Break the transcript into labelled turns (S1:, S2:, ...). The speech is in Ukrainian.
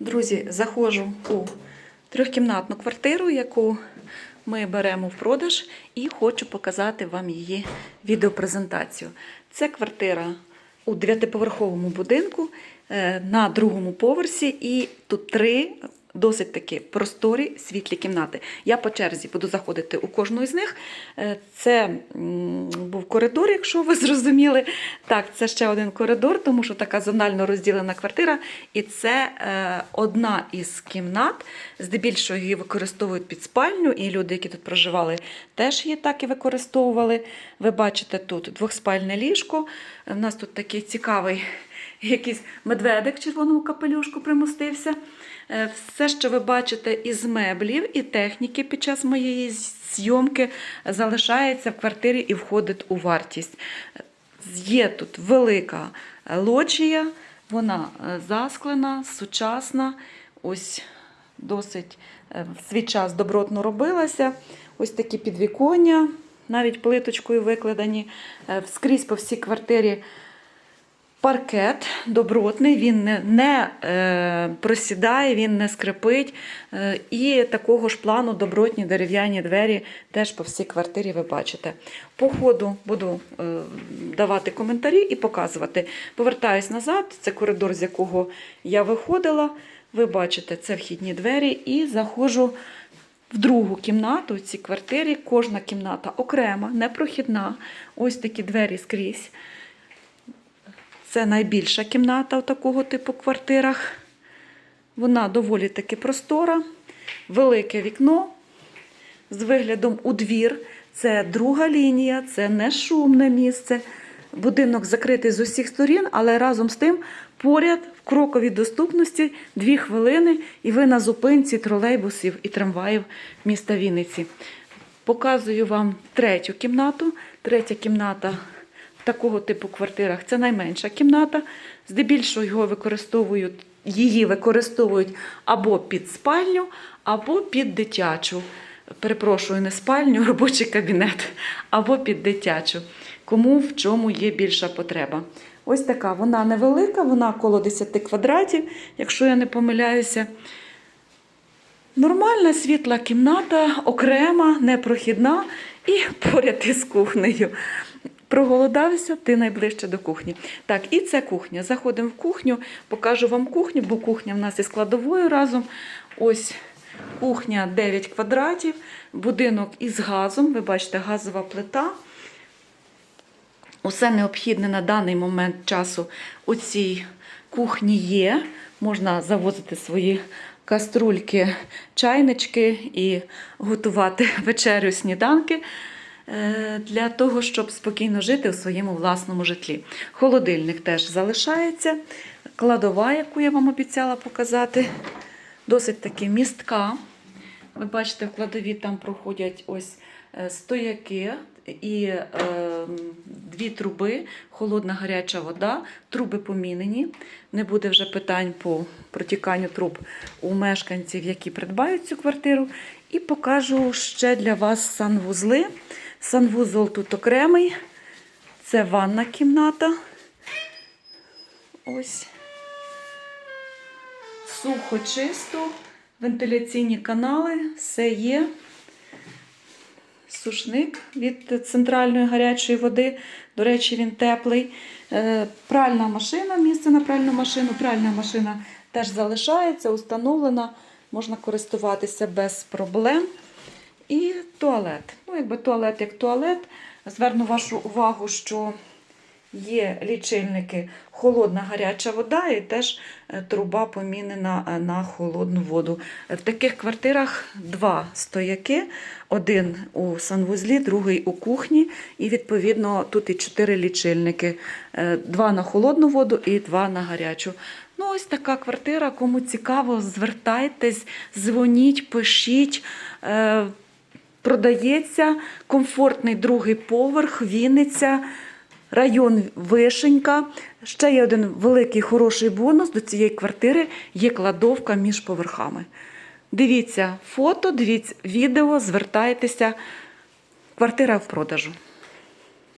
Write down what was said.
S1: Друзі, заходжу у трьохкімнатну квартиру, яку ми беремо в продаж, і хочу показати вам її відеопрезентацію. Це квартира у дев'ятиповерховому будинку е, на другому поверсі, і тут три досить такі просторі світлі кімнати. Я по черзі буду заходити у кожну із них. Е, Це був коридор, якщо ви зрозуміли. Так, це ще один коридор, тому що така зонально розділена квартира. І це е, одна із кімнат. Здебільшого її використовують під спальню, і люди, які тут проживали, теж її так і використовували. Ви бачите тут двохспальне ліжко. У нас тут такий цікавий якийсь медведик в червоному капелюшку примостився. Е, Все, що ви бачите із меблів і техніки під час моєї зйомки, залишається в квартирі і входить у вартість. Є тут велика лоджія, вона е, засклена, сучасна, ось досить е, в свій час добротно робилася. Ось такі підвіконня, навіть плиточкою викладені. Скрізь по всій квартирі паркет добротний, він не, не е, просідає, він не скрипить. Е, і такого ж плану добротні дерев'яні двері теж по всій квартирі ви бачите. По ходу буду е, давати коментарі і показувати. Повертаюсь назад, це коридор, з якого я виходила. Ви бачите, це вхідні двері, і заходжу в другу кімнату в цій квартирі. Кожна кімната окрема, непрохідна. Ось такі двері скрізь. Це найбільша кімната у такого типу квартирах. Вона доволі таки простора, велике вікно з виглядом у двір. Це друга лінія, це не шумне місце. Будинок закритий з усіх сторін, але разом з тим поряд в кроковій доступності дві хвилини, і ви на зупинці тролейбусів і трамваїв міста Вінниці. Показую вам третю кімнату. Третя кімната в такого типу квартирах це найменша кімната. Здебільшого його використовують, її використовують або під спальню, або під дитячу. Перепрошую, не спальню, робочий кабінет, або під дитячу. Кому в чому є більша потреба. Ось така, вона невелика, вона коло 10 квадратів, якщо я не помиляюся. Нормальна світла кімната, окрема, непрохідна і поряд із кухнею. Проголодався, ти найближче до кухні. Так, і це кухня. Заходимо в кухню, покажу вам кухню, бо кухня в нас із складовою разом. Ось кухня 9 квадратів, будинок із газом. Ви бачите, газова плита. Усе необхідне на даний момент часу у цій кухні є. Можна завозити свої каструльки, чайнички і готувати вечерю, сніданки для того, щоб спокійно жити у своєму власному житлі. Холодильник теж залишається. Кладова, яку я вам обіцяла показати, досить таки містка. Ви бачите, в кладові там проходять ось е, стояки і е, дві труби, холодна гаряча вода, труби помінені. Не буде вже питань по протіканню труб у мешканців, які придбають цю квартиру. І покажу ще для вас санвузли. Санвузол тут окремий. Це ванна кімната. Ось. Сухо, чисто, вентиляційні канали, все є. Сушник від центральної гарячої води. До речі, він теплий. Е, Пральна машина, місце на пральну машину. Пральна машина теж залишається, установлена, можна користуватися без проблем. І туалет. Ну, якби туалет як туалет. Зверну вашу увагу, що є лічильники холодна гаряча вода і теж е, труба помінена е, на холодну воду. Е, В таких квартирах два стояки: один у санвузлі, другий у кухні. І відповідно тут і чотири лічильники: два на холодну воду і два на гарячу. Ну, ось така квартира. Кому цікаво, звертайтесь, дзвоніть, пишіть. Продається комфортний другий поверх, Вінниця, район Вишенька. Ще є один великий хороший бонус до цієї квартири є кладовка між поверхами. Дивіться фото, дивіться відео, звертайтеся. Квартира в продажу.